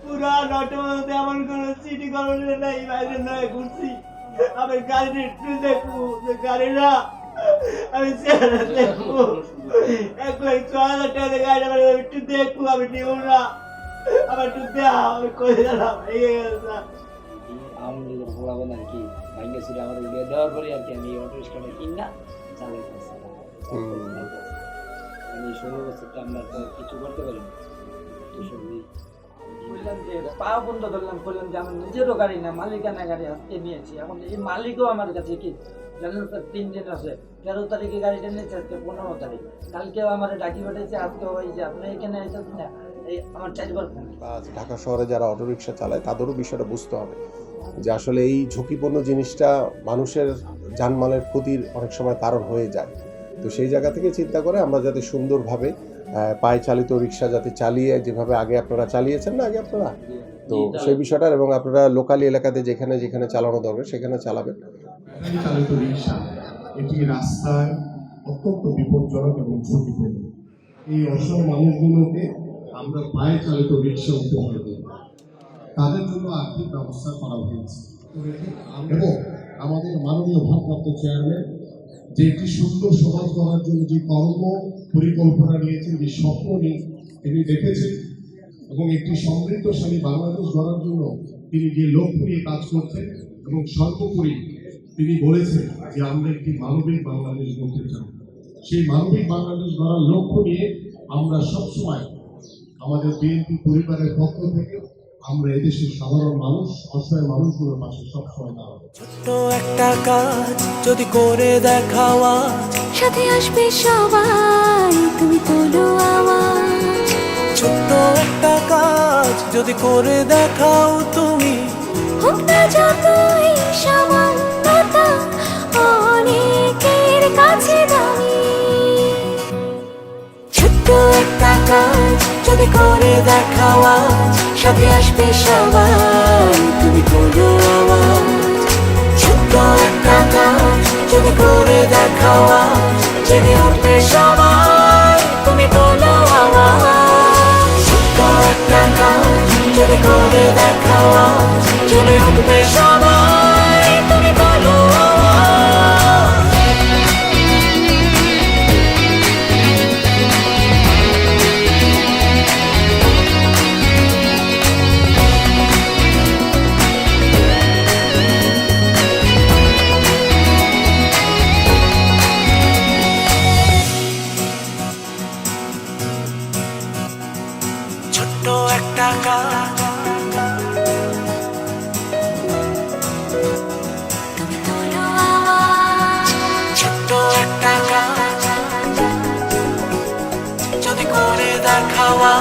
পুরা নটা মধ্যে এমন কোনো সিটি কলোনি নাই বাইরে নয় ঘুরছি। আমি গাড়ি একটু দেখব যে গাড়িটা আমি চেহারা দেখব। এক লাখ ছ হাজার টাকা গাড়িটা বাড়ি একটু দেখব আমি নিব না। আমার একটু দেওয়া আমি করে দিলাম এই গেছে আওয়ামী ফলাফল আর কি ভাঙ্গে ছিল আমার বিয়ে দেওয়ার পরে আর কি আমি অটো রিক্সাটা কিনা চালাইতেছি আমি ষোলো বছরটা আমরা কিছু করতে পারি তো সবই নিজেরও গাড়ি গাড়ি আজকে নিয়েছি। এখন মালিকও আমার কাছে কি? তিন আছে। তেরো গাড়িটা পনেরো তারিখ। কালকেও আমার ডাকি যে এখানে এই আমার ঢাকা শহরে যারা অটোরিকশা চালায়, তাদেরও বিষয়টা বুঝতে হবে যে আসলে এই ঝুঁকিপূর্ণ জিনিসটা মানুষের জানমালের ক্ষতির অনেক সময় কারণ হয়ে যায়। তো সেই জায়গা থেকে চিন্তা করে আমরা যাতে সুন্দরভাবে পায়ে চালিত রিক্সা যাতে চালিয়ে যেভাবে আগে আপনারা চালিয়েছেন না আগে আপনারা? তো সেই বিষয়টা এবং আপনারা লোকালি এলাকাতে যেখানে যেখানে চালানো দরকার সেখানে চালাবেন। চালিত রিক্সা এটি রাস্তায় অত্যন্ত বিপজ্জনক এবং ঝুঁকিপূর্ণ। এই অসহায় মানুষগুলোকে আমরা পায়ে চালিত রিক্সা উপহার তাদের জন্য আর্থিক ব্যবস্থা করা হয়েছে। এবং আমাদের মাননীয় ভারপ্রাপ্ত চেয়ারম্যান যে একটি সুন্দর সমাজ গড়ার জন্য যে কর্ম পরিকল্পনা নিয়েছেন, যে স্বপ্ন নিয়ে তিনি দেখেছেন এবং একটি সমৃদ্ধশালী বাংলাদেশ গড়ার জন্য তিনি যে লক্ষ্য নিয়ে কাজ করছেন এবং সর্বোপরি তিনি বলেছেন যে আমরা একটি মানবিক বাংলাদেশ গড়তে চাই। সেই মানবিক বাংলাদেশ গড়ার লক্ষ্য নিয়ে আমরা সবসময় আমাদের বিএনপি পরিবারের পক্ষ থেকে আমরা এদেশের সাধারণ মানুষ অসহায় মানুষগুলোর পাশে সবসময় দাঁড়াবো। ছোট্ট একটা কাজ যদি করে দেখাও সাথে আসবে সবাই তুমি তোলো আওয়াজ ছোট্ট একটা কাজ যদি করে দেখাও তুমি। কাজ যদি করে দেখাও আজ, সাথে আসবে সবাই। তুমি তোলো আওয়াজ, ছোট্ট একটা কাজ যদি করে দেখাও আজ, জেনে উঠবে সবাই। তুমি তোলো আওয়াজ, ছোট্ট একটা কাজ যদি করে দেখাও আজ, জেনে উঠবে সবাই। ছোট্ট একটা কাজ ছোট্ট একটা কাজ যদি করে দেখাওয়া